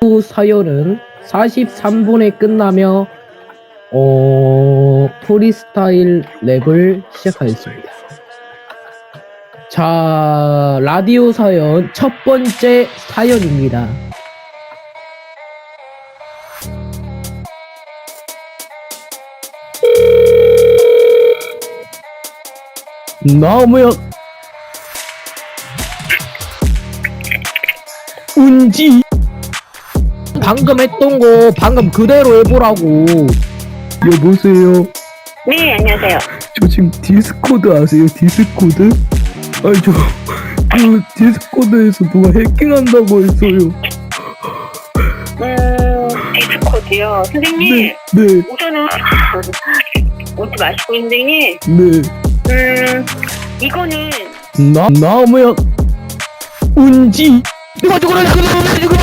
후 사연은 43분에 끝나며 어 프리스타일 랩을 시작하겠습니다. 자 라디오 사연 첫 번째 사연입니다. 나무야 운지 방금 했던 거 방금 그대로 해보라고 여보세요 네, 안녕하세요. 저 지금 디스코드 아세요 디스코드? 아니 저 그 디스코드에서 누가 해킹한다고 했어요 음, 디스코드요. 선생님, 네 네, 우선은 웃지 마시고, 선생님. 네. 음, 이거는 나, 나무야 운지 이거 저거 저거 저거